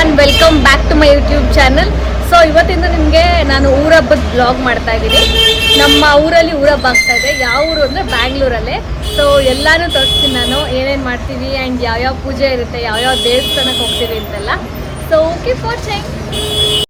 One welcome back to my YouTube channel so ಇವತ್ತಿಂದ ನಿಮಗೆ ನಾನು ಊರ ಹಬ್ಬದ ಬ್ಲಾಗ್ ಮಾಡ್ತಾ ಇದ್ದೀನಿ. ನಮ್ಮ ಊರಲ್ಲಿ ಊರ ಹಬ್ಬ ಆಗ್ತಾ ಇದೆ. ಯಾವ ಊರು ಅಂದರೆ ಬ್ಯಾಂಗ್ಳೂರಲ್ಲೇ. ಸೊ ಎಲ್ಲಾನು ತೋರಿಸ್ತೀನಿ ನಾನು. ಏನೇನು ಮಾಡ್ತೀವಿ ಆ್ಯಂಡ್ ಯಾವ್ಯಾವ ಪೂಜೆ ಇರುತ್ತೆ, ಯಾವ್ಯಾವ ದೇವಸ್ಥಾನಕ್ಕೆ ಹೋಗ್ತೀವಿ ಅಂತೆಲ್ಲ. ಸೊ ಓಕೆ ಫಾರ್ ಏನಾರ್ತಿ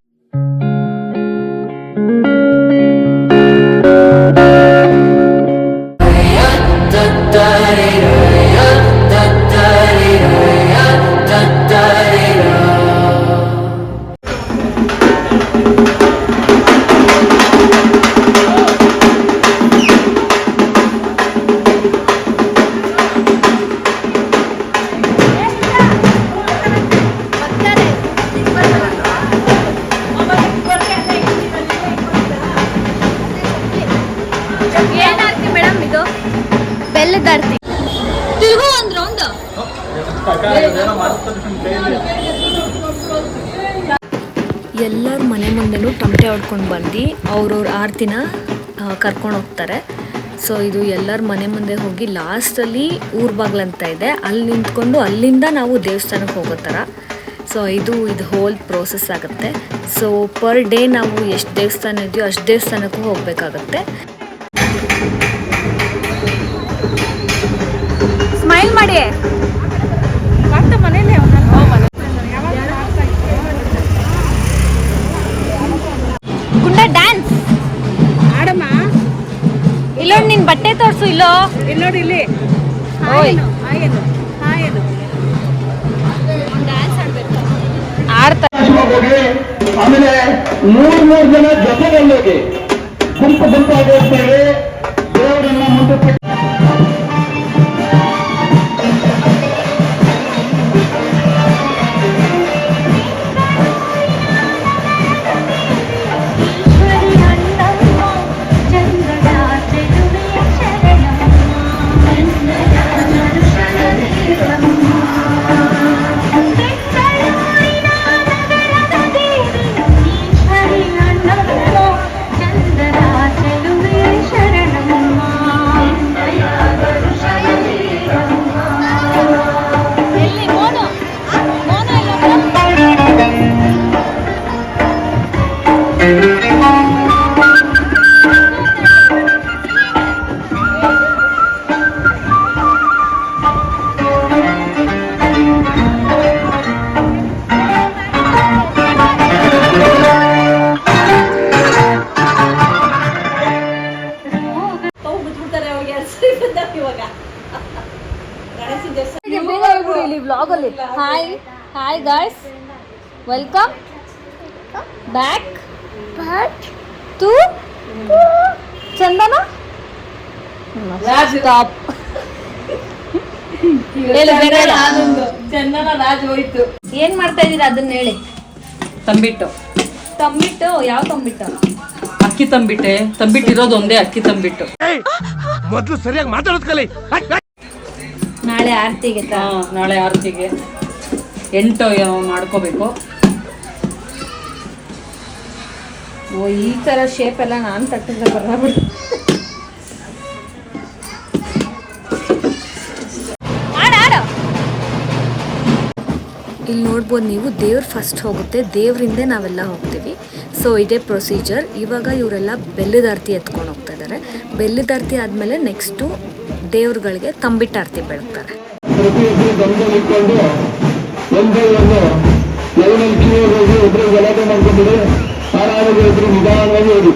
ತಿರುಗು ಒಂದು ಎಲ್ಲರ ಮನೆ ಮುಂದೆನೂ ತಮಟೆ ಹೊಡ್ಕೊಂಡು ಬಂದು ಅವ್ರವ್ರ ಆರತಿನ ಕರ್ಕೊಂಡು ಹೋಗ್ತಾರೆ. ಸೊ ಇದು ಎಲ್ಲರ ಮನೆ ಮುಂದೆ ಹೋಗಿ ಲಾಸ್ಟಲ್ಲಿ ಊರ್ ಬಾಗ್ಲಂತ ಇದೆ. ಅಲ್ಲಿ ನಿಂತ್ಕೊಂಡು ಅಲ್ಲಿಂದ ನಾವು ದೇವಸ್ಥಾನಕ್ಕೆ ಹೋಗೋ ಥರ. ಸೊ ಇದು ಇದು ಹೋಲ್ ಪ್ರೋಸೆಸ್ ಆಗುತ್ತೆ. ಸೊ ಪರ್ ಡೇ ನಾವು ಎಷ್ಟು ದೇವಸ್ಥಾನ ಇದೆಯೋ ಅಷ್ಟು ದೇವಸ್ಥಾನಕ್ಕೂ ಹೋಗಬೇಕಾಗತ್ತೆ. ಸ್ಮೈಲ್ ಮಾಡಿ. ಗುಂಡ ಡ್ಯಾನ್ಸ್ ಆಡಮ್ಮ. ಇಲ್ಲೋಡ್ ನಿನ್ ಬಟ್ಟೆ ತೋರ್ಸು ಇಲ್ಲೋ. ಇಲ್ಲಿ ನೋಡಿ ಇಲ್ಲಿ. ಆಮೇಲೆ ಮೂರ್ ಮೂರ್ ಜನ ಜೊತೆಗಲ್ಲೋಗಿ ಹೋಗಿ ಗುಂಪು ಗುಂಪಾಗಿ ಹೋಗ್ತಾರೆ ದೇವರನ್ನ ಮುಂದಕ್ಕೆ welcome back to Chandana stop Chandana Raj ಹೋಯ್ತು. ಏನ್ ಮಾಡ್ತಾ ಇದೀರ ಅದನ್ನ ಹೇಳಿ. ತಂಬಿಟ್ಟು. ತಂಬಿಟ್ಟು? ಯಾವ ತಂಬಿಟ್ಟು? ಅಕ್ಕಿ ತಂಬಿಟ್ಟೆ. ತಂಬಿಟ್ಟು ಇರೋದು ಒಂದೇ ಅಕ್ಕಿ ತಂಬಿಟ್ಟು. ಮೊದಲು ಸರಿಯಾಗಿ ಮಾತಾಡೋದು ಕಲಿ. ನಾಳೆ ಆರತಿಗೆ ನಾಳೆ ಆರತಿಗೆ. ಎಂಟು ಮಾಡ್ಕೋಬೇಕು. ಓ ಈ ತರ ಶೇಪ್ ಎಲ್ಲ ನಾನು ತಟ್ಟಿದ್ರೆ ಬರಬಿಟ್ಟು ಇಲ್ಲಿ ನೋಡ್ಬೋದು ನೀವು ದೇವ್ರು ಫಸ್ಟ್ ಹೋಗುತ್ತೆ ದೇವರಿಂದ ನಾವೆಲ್ಲ ಹೋಗ್ತೀವಿ. ಸೊ ಇದೇ ಪ್ರೊಸೀಜರ್ ಇವಾಗ ಇವರೆಲ್ಲ ಬೆಲ್ಲದ ಆರತಿ ಎತ್ಕೊಂಡು ಹೋಗ್ತಾ ಇದ್ದಾರೆ ಬೆಲ್ಲದ ಆರತಿ ಆದಮೇಲೆ ನೆಕ್ಸ್ಟು ದೇವ್ರುಗಳಿಗೆ ತಂಬಿಟ್ಟು ಆರತಿ ಬೆಳಗ್ತಾರೆ ಒಂದೇ ಒಂದು ಲೈನಲ್ಲಿ ಕ್ಯೂ ಹೋಗಿ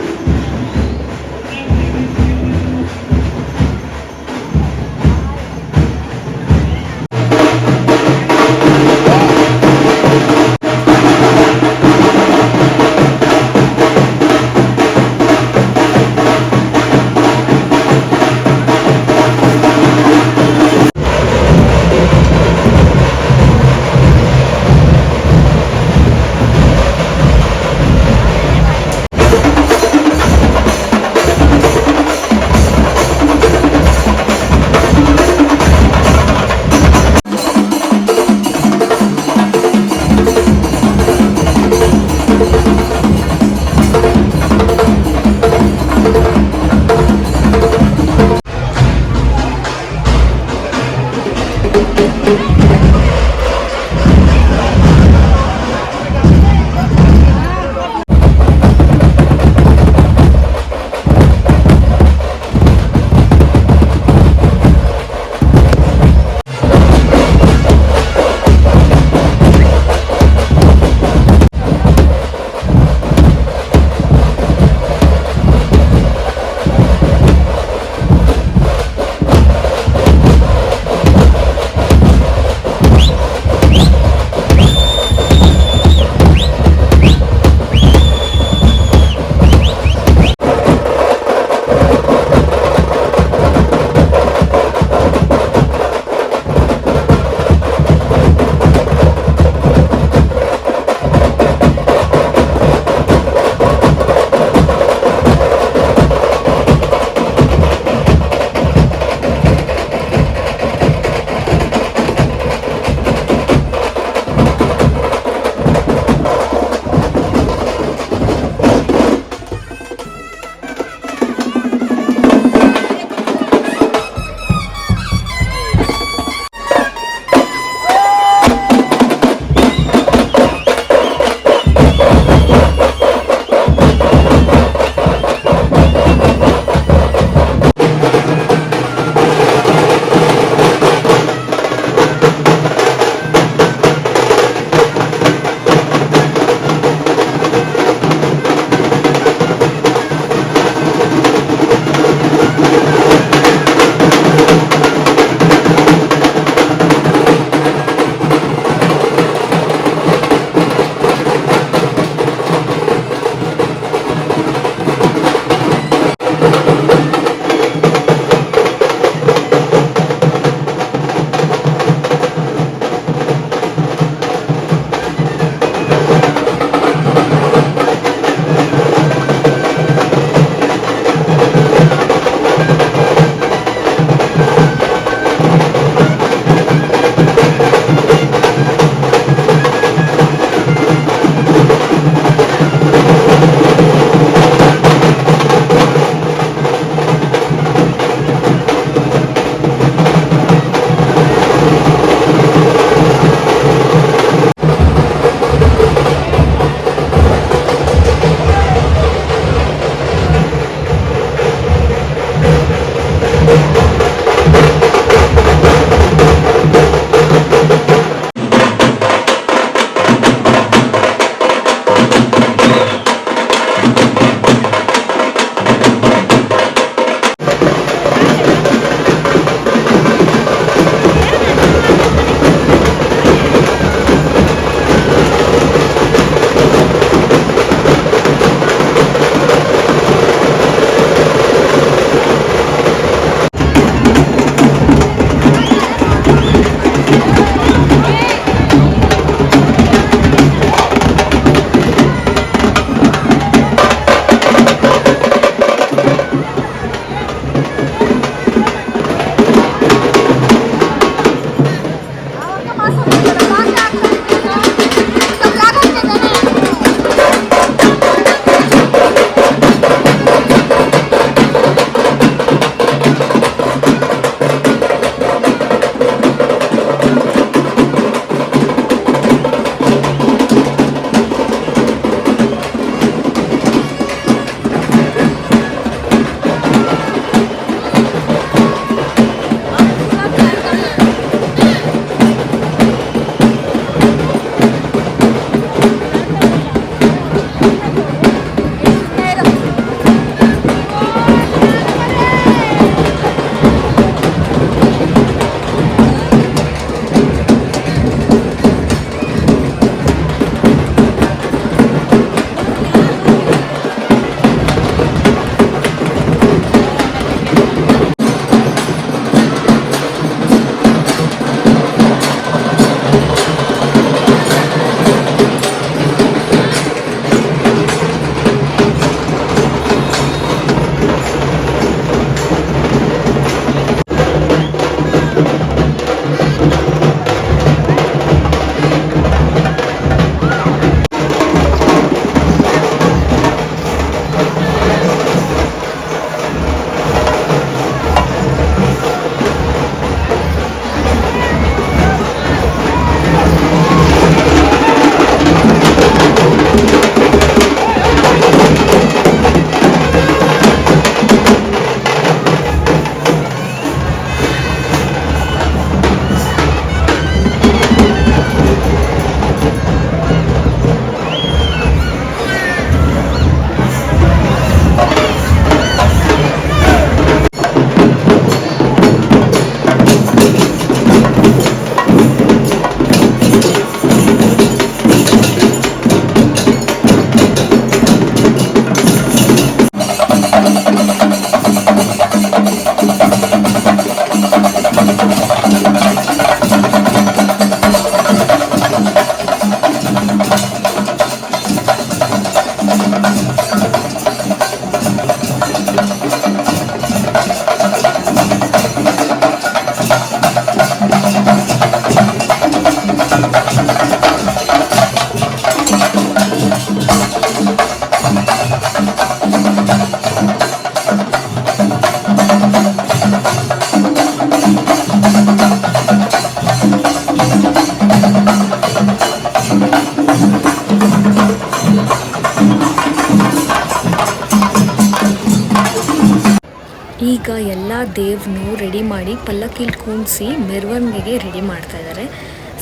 ದೇವ್ರನ್ನು ರೆಡಿ ಮಾಡಿ ಪಲ್ಲಕ್ಕಿಲಿ ಕೂಣಿಸಿ ಮೆರವಣಿಗೆಗೆ ರೆಡಿ ಮಾಡ್ತಾ ಇದ್ದಾರೆ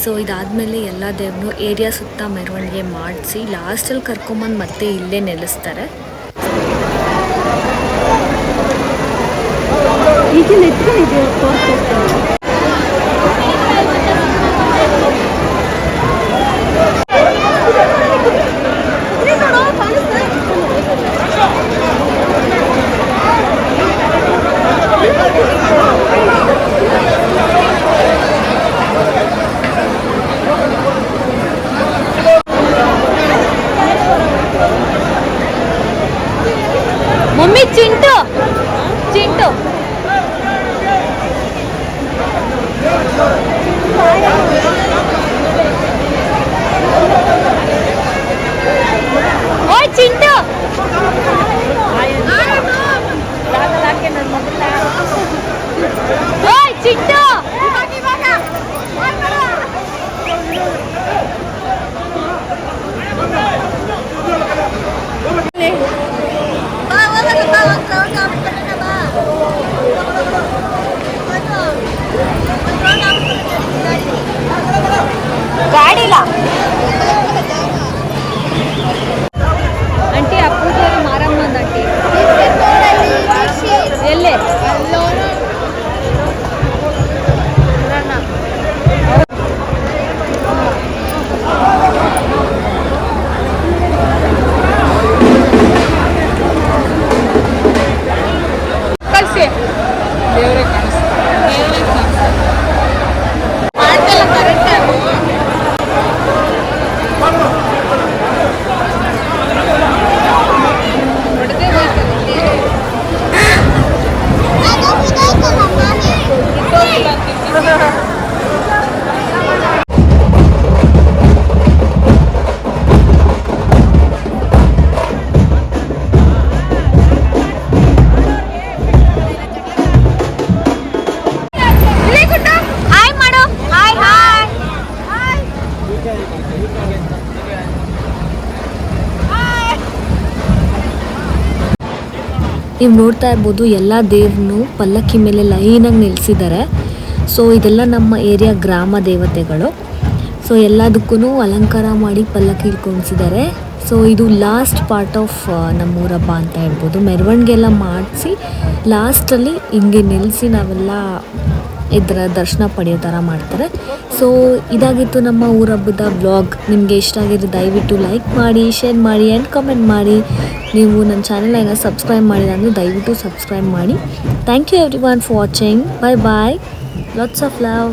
ಸೊ ಇದಾದಮೇಲೆ ಎಲ್ಲ ದೇವ್ನು ಏರಿಯಾ ಸುತ್ತ ಮೆರವಣಿಗೆ ಮಾಡಿಸಿ ಲಾಸ್ಟಲ್ಲಿ ಕರ್ಕೊಂಬಂದು ಮತ್ತೆ ಇಲ್ಲೇ ನೆಲೆಸ್ತಾರೆ. ಈಗಿನ ನೀವು ನೋಡ್ತಾ ಇರ್ಬೋದು, ಎಲ್ಲ ದೇವ್ರನ್ನು ಪಲ್ಲಕ್ಕಿ ಮೇಲೆ ಲೈನಾಗಿ ನಿಲ್ಲಿಸಿದ್ದಾರೆ ಸೊ ಇದೆಲ್ಲ ನಮ್ಮ ಏರಿಯಾ ಗ್ರಾಮ ದೇವತೆಗಳು. ಸೊ ಎಲ್ಲದಕ್ಕೂ ಅಲಂಕಾರ ಮಾಡಿ ಪಲ್ಲಕ್ಕಿ ಕುಣಿಸಿದ್ದಾರೆ ಸೊ ಇದು ಲಾಸ್ಟ್ ಪಾರ್ಟ್ ಆಫ್ ನಮ್ಮೂರ ಹಬ್ಬ ಅಂತ ಹೇಳ್ಬೋದು. ಮೆರವಣಿಗೆ ಎಲ್ಲ ಮಾಡಿಸಿ ಲಾಸ್ಟಲ್ಲಿ ಹಿಂಗೆ ನಿಲ್ಲಿಸಿ ನಾವೆಲ್ಲ ಇದರ ದರ್ಶನ ಪಡೆಯೋ ಥರ ಮಾಡ್ತಾರೆ. ಸೊ ಇದಾಗಿತ್ತು ನಮ್ಮ ಊರ ಹಬ್ಬದ ಬ್ಲಾಗ್ ನಿಮಗೆ ಇಷ್ಟ ಆಗಿದ್ರೆ ದಯವಿಟ್ಟು ಲೈಕ್ ಮಾಡಿ ಶೇರ್ ಮಾಡಿ ಆ್ಯಂಡ್ ಕಮೆಂಟ್ ಮಾಡಿ. ನೀವು ನನ್ನ ಚಾನೆಲ್ ಏನೋ ಸಬ್ಸ್ಕ್ರೈಬ್ ಮಾಡಿಲ್ಲ ದಯವಿಟ್ಟು ಸಬ್ಸ್ಕ್ರೈಬ್ ಮಾಡಿ. Thank you everyone for watching bye bye lots of love